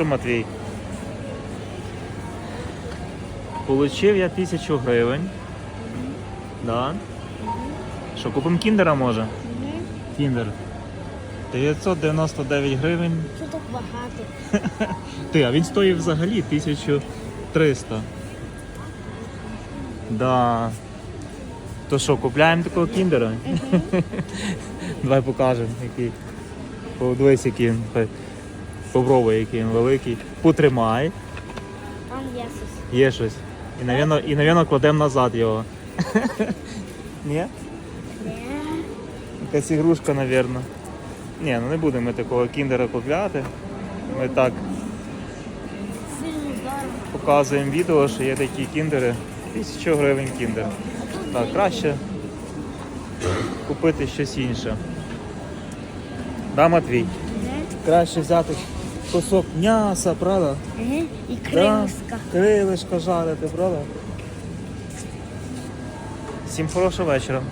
Що, Матвій? Получив я тисячу гривень. Да. Що, купимо кіндера може? Кіндер. 999 гривень. Що так багато? Ти, а він стоїть взагалі 1300. Да. То що, купляємо такого кіндера? Давай покажемо, який. Подивись, який Попробуй, який він великий. Потримай, Там є щось. є щось. І, навірно, і, навірно, кладемо назад його. Ні? Якась ігрушка, навірно. Ні, ну не будемо ми такого кіндера купляти. Ми так показуємо відео, що є такі кіндери. 1000 гривень кіндер. Так, краще купити щось інше. Да, Матвій? Краще взяти кусок м'яса, правда? Угу. І Да. кримська. Крилишка жарити, правда? Всім хорошого вечора.